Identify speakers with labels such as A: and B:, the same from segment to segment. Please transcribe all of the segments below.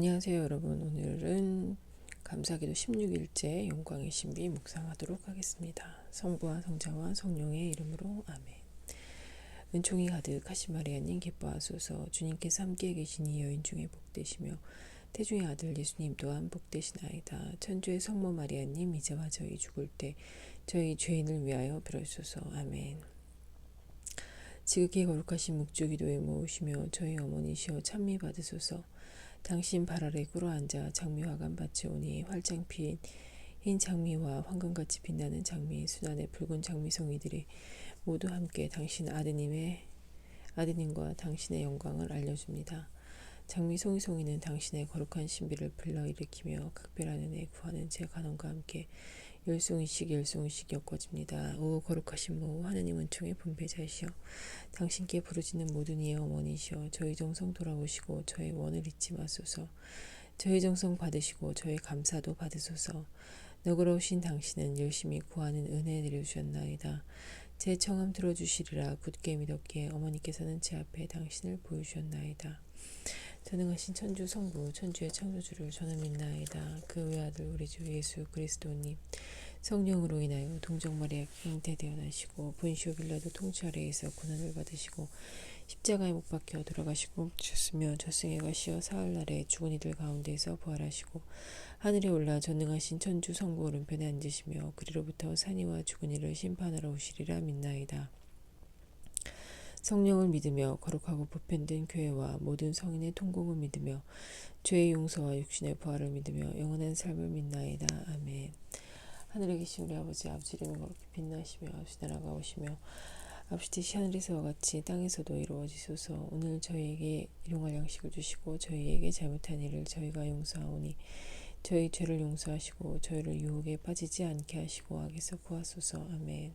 A: 안녕하세요 여러분. 오늘은 감사기도 16일째 영광의 신비 묵상하도록 하겠습니다. 성부와 성자와 성령의 이름으로 아멘. 은총이 가득하신 마리아님 기뻐하소서. 주님께서 함께 이 여인 중에 복되시며 태중의 아들 예수님 또한 복되시나이다. 천주의 성모 마리아님 이제와 저희 죽을 때 저희 죄인을 위하여 빌어주소서. 아멘. 지극히 거룩하신 묵주기도에 모으시며 저희 어머니시여 찬미 받으소서 당신 발 아래 꿇어 앉아 장미화관 밭에 오니 활짝 피인 흰 장미와 황금같이 빛나는 장미 순환의 붉은 장미송이들이 모두 함께 당신 아드님의 아드님과 당신의 영광을 알려줍니다. 장미 송이송이는 당신의 거룩한 신비를 불러일으키며 각별한 은혜 구하는 제 간원과 함께 열송이씩 열송이씩 엮어집니다. 오 거룩하신 모 하느님 은총의 분배자이시여 당신께 부르짖는 모든 이의 어머니시여 저희 정성 돌아오시고 저의 원을 잊지 마소서 저희 정성 받으시고 저의 감사도 받으소서 너그러우신 당신은 열심히 구하는 은혜 내려주셨나이다. 제 청함 들어주시리라 굳게 믿었기에 어머니께서는 제 앞에 당신을 보여주셨나이다. 전능하신 천주 성부 천주의 창조주를 저는 믿나이다. 그 외아들 우리 주 예수 그리스도님 성령으로 인하여 동정마리아 킹태 되어나시고 분시오 빌라도 통치 아래에서 고난을 받으시고 십자가에 못 박혀 돌아가시고 주셨으며 저승에 가시어 사흘 날에 죽은 이들 가운데서 부활하시고 하늘에 올라 전능하신 천주 성부 오른편에 앉으시며 그리로부터 산이와 죽은 이를 심판하러 오시리라 믿나이다. 성령을 믿으며 거룩하고 보편된 교회와 모든 성인의 통곡을 믿으며 죄의 용서와 육신의 부활을 믿으며 영원한 삶을 믿나이다. 아멘. 하늘에 계신 우리 아버지 아버지 이름이 그렇게 빛나시며 아버지 나라가 오시며 아버지 뜻이 하늘에서와 같이 땅에서도 이루어지소서 오늘 저희에게 일용할 양식을 주시고 저희에게 잘못한 일을 저희가 용서하오니 저희 죄를 용서하시고 저희를 유혹에 빠지지 않게 하시고 악에서 구하소서 아멘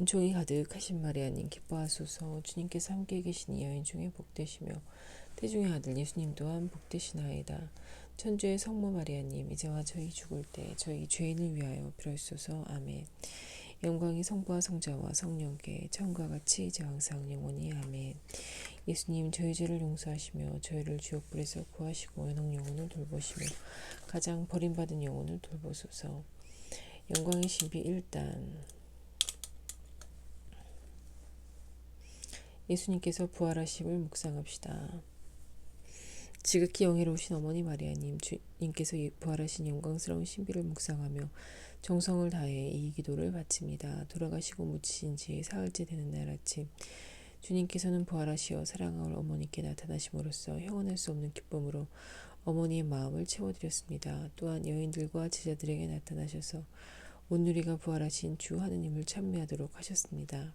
A: 은총이 가득하신 마리아님 기뻐하소서. 주님께서 함께 계신 이 여인 중에 복되시며 태중의 아들 예수님 또한 복되시나이다. 천주의 성모 마리아님 이제와 저희 죽을 때 저희 죄인을 위하여 빌어주소서. 아멘. 영광이 성부와 성자와 성령께 처음과 같이 이제 항상 영원히 아멘. 예수님 저희 죄를 용서하시며 저희를 지옥불에서 구하시고 연옥 영혼을 돌보시며 가장 버림받은 영혼을 돌보소서. 영광의 신비 1단 예수님께서 부활하심을 묵상합시다. 지극히 영예로우신 어머니 마리아님 주님께서 부활하신 영광스러운 신비를 묵상하며 정성을 다해 이 기도를 바칩니다. 돌아가시고 묻히신 지 사흘째 되는 날 아침 주님께서는 부활하시어 사랑하올 어머니께 나타나심으로써 형언할 수 없는 기쁨으로 어머니의 마음을 채워드렸습니다. 또한 여인들과 제자들에게 나타나셔서 온누리가 부활하신 주 하느님을 찬미하도록 하셨습니다.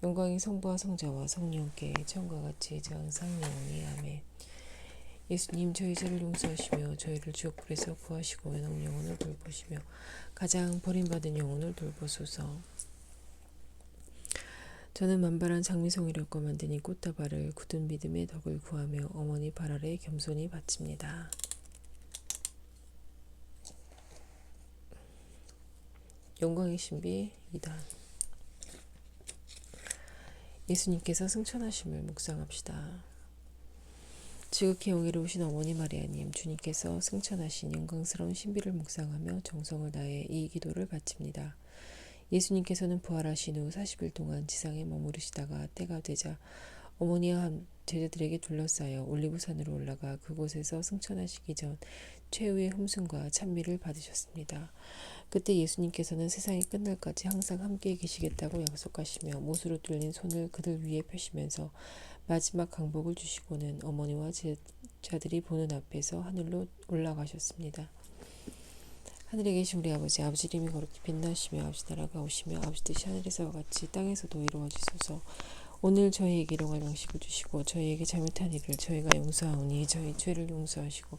A: 영광이 성부와 성자와 성령께 처음과 같이 이제 항상 영원히 아멘. 예수님 저희 죄를 용서하시며 저희를 지옥불에서 구하시고 연옥 영혼을 돌보시며 가장 버림받은 영혼을 돌보소서. 저는 만발한 장미송이력과 만드니 꽃다발을 굳은 믿음의 덕을 구하며 어머니 발 아래 겸손히 바칩니다. 영광의 신비 2단 예수님께서 승천하심을 묵상합시다. 지극히 영예로우신 어머니 마리아님 주님께서 승천하신 영광스러운 신비를 묵상하며 정성을 다해 이 기도를 바칩니다. 예수님께서는 부활하신 후 40일 동안 지상에 머무르시다가 때가 되자 어머니와 제자들에게 둘러싸여 올리브산으로 올라가 그곳에서 승천하시기 전 최후의 흠승과 찬미를 받으셨습니다. 그때 예수님께서는 세상이 끝날까지 항상 함께 계시겠다고 약속하시며 못으로 뚫린 손을 그들 위에 펴시면서 마지막 강복을 주시고는 어머니와 제자들이 보는 앞에서 하늘로 올라가셨습니다. 하늘에 계신 우리 아버지 아버지 이름이 거룩히 빛나시며 아버지 나라가 오시며 아버지 뜻이 하늘에서와 같이 땅에서도 이루어지소서 오늘 저희에게 일용할 양식을 주시고 저희에게 잘못한 일을 저희가 용서하오니 저희 죄를 용서하시고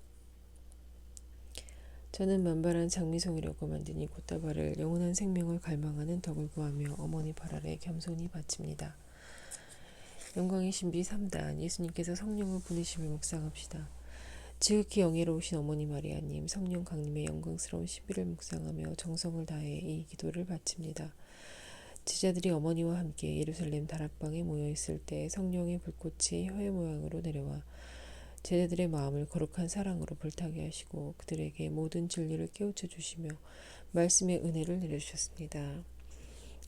A: 저는 만발한 장미송이라고 만든 이 꽃다발을 영원한 생명을 갈망하는 덕을 구하며 어머니 발 아래 겸손히 바칩니다. 영광의 신비 3단 예수님께서 성령을 보내심을 묵상합시다. 지극히 영예로우신 어머니 마리아님 성령 강림의 영광스러운 신비를 묵상하며 정성을 다해 이 기도를 바칩니다. 제자들이 어머니와 함께 예루살렘 다락방에 모여 있을 때 성령의 불꽃이 혀의 모양으로 내려와 제자들의 마음을 거룩한 사랑으로 불타게 하시고 그들에게 모든 진리를 깨우쳐 주시며 말씀의 은혜를 내려주셨습니다.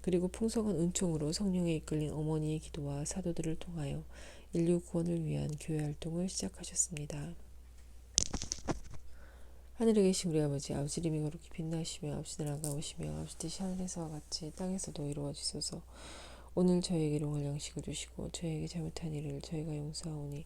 A: 그리고 풍성한 은총으로 성령에 이끌린 어머니의 기도와 사도들을 통하여 인류 구원을 위한 교회 활동을 시작하셨습니다. 하늘에 계신 우리 아버지 아버지 이름이 거룩히 빛나시며 아버지 나라가 오시며 아버지 뜻이 하늘에서와 같이 땅에서도 이루어지소서 오늘 저희에게 용할 양식을 주시고 저희에게 잘못한 일을 저희가 용서하오니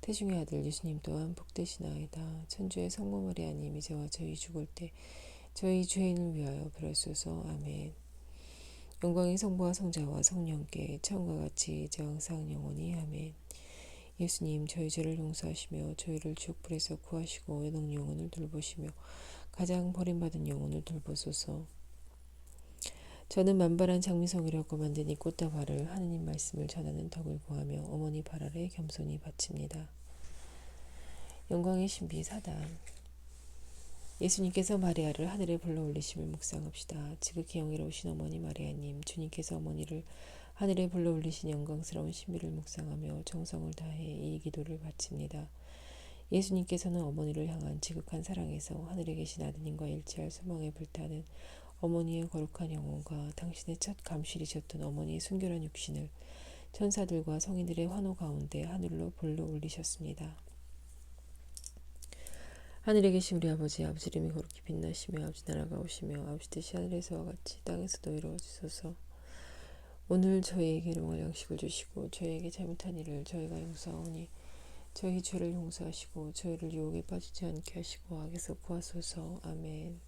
A: 태중의 아들 예수님 또한 복되시나이다. 천주의 성모 마리아님 이제와 저희 죽을 때 저희 죄인을 위하여 빌어주소서 아멘. 영광의 성부와 성자와 성령께 처음과 같이 이제 항상 영원히 아멘. 예수님 저희 죄를 용서하시며 저희를 지옥불에서 구하시고 연옥 영혼을 돌보시며 가장 버림받은 영혼을 돌보소서. 저는 만발한 장미성이라고 이 꽃다발을 하느님 말씀을 전하는 덕을 구하며 어머니 발 아래 겸손히 바칩니다. 영광의 신비 사단 예수님께서 마리아를 하늘에 불러 올리심을 묵상합시다. 지극히 영예로우신 어머니 마리아님, 주님께서 어머니를 하늘에 불러 올리신 영광스러운 신비를 묵상하며 정성을 다해 이 기도를 바칩니다. 예수님께서는 어머니를 향한 지극한 사랑에서 하늘에 계신 아드님과 일치할 소망에 불타는 어머니의 거룩한 영혼과 당신의 첫 감실이셨던 어머니의 순결한 육신을 천사들과 성인들의 환호 가운데 하늘로 불러 올리셨습니다. 하늘에 계신 우리 아버지 아버지 이름이 거룩히 빛나시며 아버지 나라가 오시며 아버지 뜻이 하늘에서와 같이 땅에서도 이루어지소서. 오늘 저희에게 일용할 양식을 주시고 저희에게 잘못한 일을 저희가 용서하오니 저희 죄를 용서하시고 저희를 유혹에 빠지지 않게 하시고 악에서 구하소서. 아멘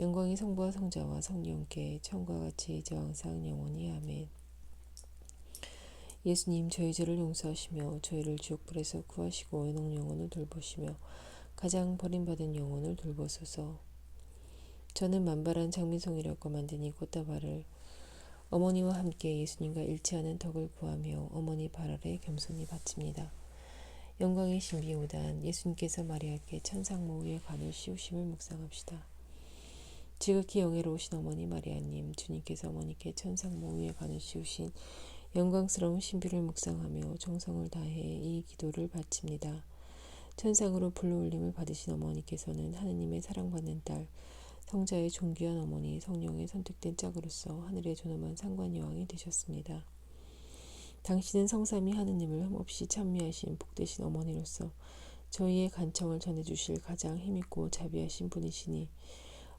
A: 영광이 성부와 성자와 성령께 처음과 같이 이제 항상 영원히 아멘. 예수님 저희 죄를 용서하시며 저희를 지옥불에서 구하시고 연옥 영혼을 돌보시며 가장 버림받은 영혼을 돌보소서. 저는 만발한 장미송이라고 만든 이 꽃다발을 어머니와 함께 예수님과 일치하는 덕을 구하며 어머니 발 아래 겸손히 바칩니다. 영광의 신비 5단 예수님께서 마리아께 천상모 위에 관을 씌우심을 묵상합시다. 지극히 영예로우신 어머니 마리아님, 주님께서 어머니께 천상모 위에 관을 씌우신 영광스러운 신비를 묵상하며 정성을 다해 이 기도를 바칩니다. 천상으로 불러올림을 받으신 어머니께서는 하느님의 사랑받는 딸, 성자의 존귀한 어머니, 성령의 선택된 짝으로서 하늘의 존엄한 상관여왕이 되셨습니다. 당신은 성삼이 하느님을 흠없이 찬미하신 복되신 어머니로서 저희의 간청을 전해주실 가장 힘있고 자비하신 분이시니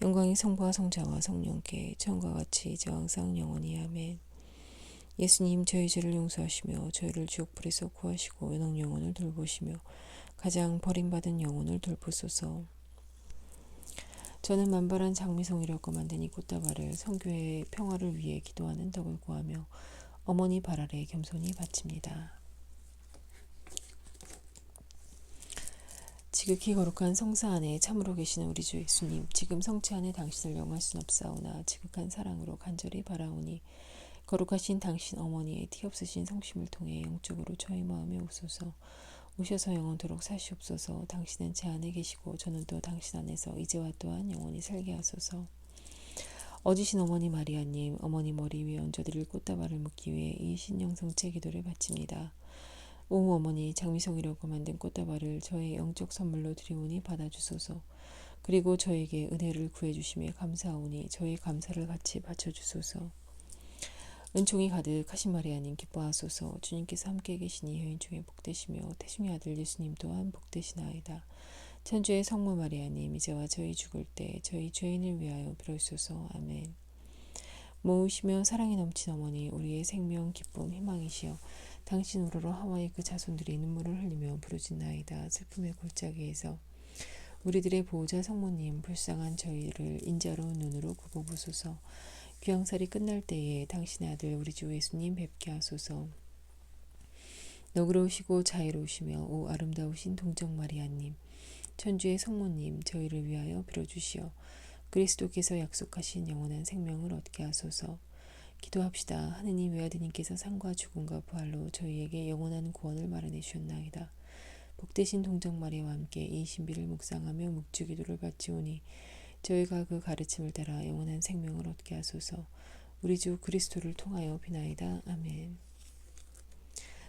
A: 영광이 성부와 성자와 성령께 처음과 같이 이제 항상 영원히 아멘. 예수님 저희 죄를 용서하시며 저희를 지옥불에서 구하시고 연옥 영혼을 돌보시며 가장 버림받은 영혼을 돌보소서. 저는 만발한 장미송이라고 만든 이 꽃다발을 성교회의 평화를 위해 기도하는 덕을 구하며 어머니 발 아래 겸손히 바칩니다. 지극히 거룩한 성사 안에 참으로 계시는 우리 주 예수님, 지금 성체 안에 당신을 영할 순 없사오나 지극한 사랑으로 간절히 바라오니 거룩하신 당신 어머니의 티 없으신 성심을 통해 영적으로 저희 마음에 오소서. 오셔서 영원토록 사시옵소서. 당신은 제 안에 계시고 저는 또 당신 안에서 이제와 또한 영원히 살게 하소서. 어지신 어머니 마리아님 어머니 머리 위에 얹어드릴 꽃다발을 묻기 위해 이 신영성체 기도를 바칩니다. 오 어머니 장미송이라고 만든 꽃다발을 저의 영적 선물로 드리오니 받아주소서. 그리고 저에게 은혜를 구해주심에 감사하오니 저의 감사를 같이 바쳐주소서. 은총이 가득 하신 마리아님 기뻐하소서. 주님께서 함께 이 여인 중에 복되시며 태중의 아들 예수님 또한 복되시나이다. 천주의 성모 마리아님 이제와 저희 죽을 때 저희 죄인을 위하여 비로소서. 아멘. 모으시며 사랑이 넘친 어머니 우리의 생명 기쁨 희망이시여 당신 우러러 하와이 그 자손들이 눈물을 흘리며 부르짖나이다 슬픔의 골짜기에서 우리들의 보호자 성모님 불쌍한 저희를 인자로 눈으로 굽어보소서 귀양살이 끝날 때에 당신의 아들 우리 주 예수님 뵙게 하소서. 너그러우시고 자애로우시며 오 아름다우신 동정 마리아님, 천주의 성모님, 저희를 위하여 빌어주시어 그리스도께서 약속하신 영원한 생명을 얻게 하소서. 기도합시다. 하느님 외아드님께서 상과 죽음과 부활로 저희에게 영원한 구원을 마련해 주셨나이다. 복되신 동정 마리아와 함께 이 신비를 묵상하며 묵주 기도를 바치오니 저희가 그 가르침을 따라 영원한 생명을 얻게 하소서. 우리 주 그리스도를 통하여 비나이다. 아멘.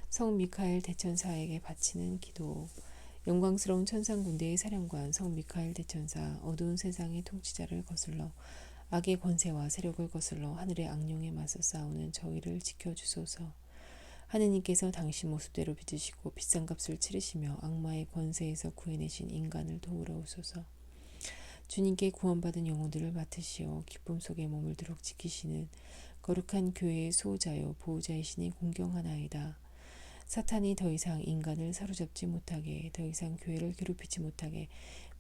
A: 성 미카엘 대천사에게 바치는 기도. 영광스러운 천상 군대의 사령관 성 미카엘 대천사 어두운 세상의 통치자를 거슬러 악의 권세와 세력을 거슬러 하늘의 악령에 맞서 싸우는 저희를 지켜주소서. 하느님께서 당신 모습대로 빚으시고 비싼 값을 치르시며 악마의 권세에서 구해내신 인간을 도우러 오소서. 주님께 구원받은 영혼들을 맡으시어 기쁨 속에 머물도록 지키시는 거룩한 교회의 수호자요 보호자이시니 공경하나이다. 사탄이 더 이상 인간을 사로잡지 못하게 더 이상 교회를 괴롭히지 못하게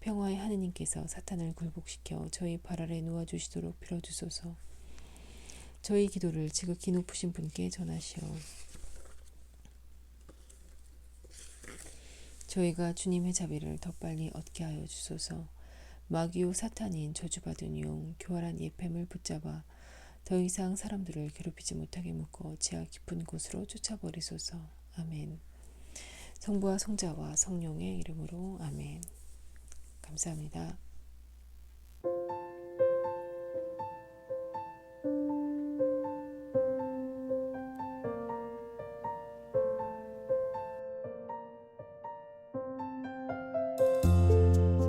A: 평화의 하느님께서 사탄을 굴복시켜 저희 발 아래 놓아주시도록 빌어주소서. 저희 기도를 지극히 높으신 분께 전하시오. 저희가 주님의 자비를 더 빨리 얻게 하여 주소서. 마귀오 사탄인 저주받은 용 교활한 예팸을 붙잡아 더 이상 사람들을 괴롭히지 못하게 묶어 지하 깊은 곳으로 쫓아버리소서. 아멘. 성부와 성자와 성령의 이름으로 아멘. 감사합니다.